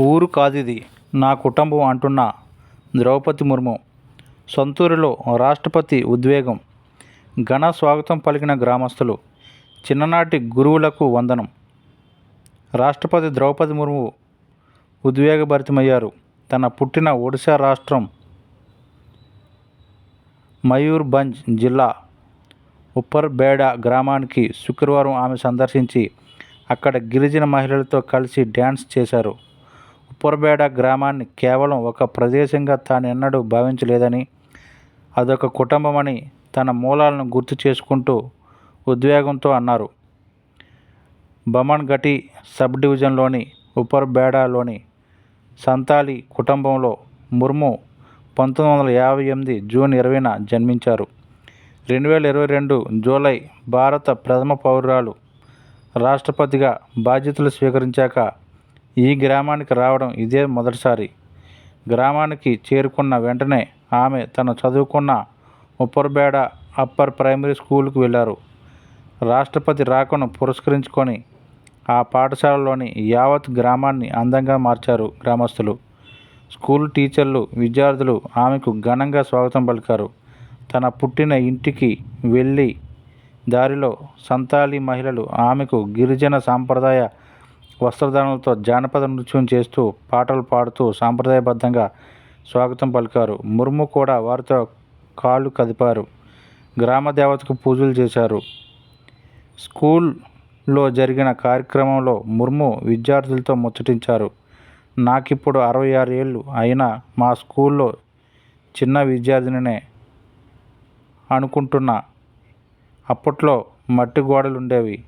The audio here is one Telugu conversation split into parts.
ఊరు కాదిది. నా కుటుంబం అంటున్న ద్రౌపది ముర్ము. సొంతూరులో రాష్ట్రపతి ఉద్వేగం. ఘన స్వాగతం పలికిన గ్రామస్తులు చిన్ననాటి గురువులకు వందనం. రాష్ట్రపతి ద్రౌపది ముర్ము ఉద్వేగభరితమయ్యారు. తన పుట్టిన ఒడిశా రాష్ట్రం మయూర్భంజ్ జిల్లా ఉప్పర్బేడ గ్రామానికి శుక్రవారం ఆమె సందర్శించి అక్కడ గిరిజన మహిళలతో కలిసి డ్యాన్స్ చేశారు. ఉప్పర్బేడ గ్రామాన్ని కేవలం ఒక ప్రదేశంగా తానెన్నడూ భావించలేదని అదొక కుటుంబమని తన మూలాలను గుర్తు చేసుకుంటూ ఉద్వేగంతో అన్నారు. బమన్ ఘటి సబ్ డివిజన్లోని ఉపర్బేడాలోని సంతాలి కుటుంబంలో ముర్ము పంతొమ్మిది వందల యాభై ఎనిమిది జూన్ ఇరవైన జన్మించారు. రెండు వేల ఇరవై రెండు జూలై భారత ప్రథమ పౌరురాలు రాష్ట్రపతిగా బాధ్యతలు స్వీకరించాక ఈ గ్రామానికి రావడం ఇదే మొదటిసారి. గ్రామానికి చేరుకున్న వెంటనే ఆమె తను చదువుకున్న ఉప్పర్బేడ అప్పర్ ప్రైమరీ స్కూల్కు వెళ్ళారు. రాష్ట్రపతి రాకను పురస్కరించుకొని ఆ పాఠశాలలోని యావత్ గ్రామాన్ని అందంగా మార్చారు గ్రామస్తులు. స్కూల్ టీచర్లు విద్యార్థులు ఆమెకు ఘనంగా స్వాగతం పలికారు. తన పుట్టిన ఇంటికి వెళ్ళి దారిలో సంతాలి మహిళలు ఆమెకు గిరిజన సాంప్రదాయ వస్త్రధారణలతో జానపద నృత్యం చేస్తూ పాటలు పాడుతూ సాంప్రదాయబద్ధంగా స్వాగతం పలికారు. ముర్ము కూడా వారితో కాళ్ళు కదిపారు. గ్రామ దేవతకు పూజలు చేశారు. స్కూల్లో జరిగిన కార్యక్రమంలో ముర్ము విద్యార్థులతో ముచ్చటించారు. నాకిప్పుడు అరవై ఆరు ఏళ్ళు అయినా మా స్కూల్లో చిన్న విద్యార్థినినే అనుకుంటున్నా. అప్పట్లో మట్టి గోడలు ఉండేవి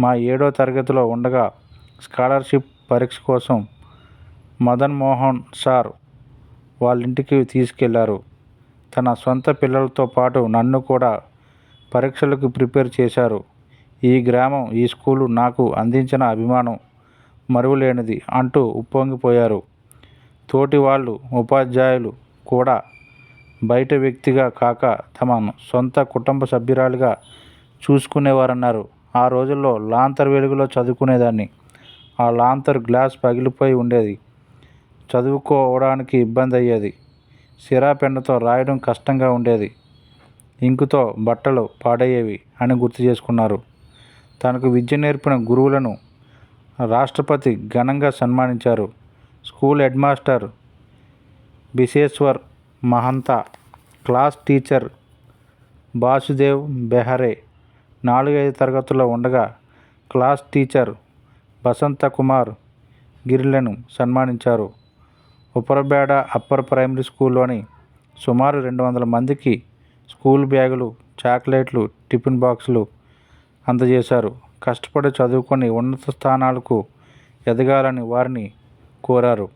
మా ఏడో తరగతిలో ఉండగా స్కాలర్షిప్ పరీక్ష కోసం మదన్ మోహన్ సార్ వాళ్ళ ఇంటికి తీసుకెళ్ళారు. తన సొంత పిల్లలతో పాటు నన్ను కూడా పరీక్షలకు ప్రిపేర్ చేశారు. ఈ గ్రామం ఈ స్కూలు నాకు అందించిన అభిమానం మరువలేనిది అంటూ ఉప్పొంగిపోయారు. తోటి వాళ్ళు ఉపాధ్యాయులు కూడా బయట వ్యక్తిగా కాక తమను సొంత కుటుంబ సభ్యురాలుగా చూసుకునేవారన్నారు. ఆ రోజుల్లో లాంతర్ వెలుగులో చదువుకునేదాన్ని. ఆ లాంతర్ గ్లాస్ పగిలిపోయి ఉండేది. చదువుకోవడానికి ఇబ్బంది అయ్యేది. సిరా పెన్నుతో రాయడం కష్టంగా ఉండేది. ఇంకుతో బట్టలు పాడయ్యేవి అని గుర్తు చేసుకున్నారు. తనకు విద్య నేర్పిన గురువులను రాష్ట్రపతి ఘనంగా సన్మానించారు. School head master Bisheshwar Mahanta class teacher Basudev Behera నాలుగైదు తరగతుల్లో ఉండగా క్లాస్ టీచర్ బసంత కుమార్ గిరిలను సన్మానించారు. ఉప్పరబేడ అప్పర్ ప్రైమరీ స్కూల్లోని సుమారు రెండు వందల మందికి స్కూల్ బ్యాగులు చాక్లెట్లు టిఫిన్ బాక్సులు అందజేశారు. కష్టపడి చదువుకొని ఉన్నత స్థానాలకు ఎదగాలని వారిని కోరారు.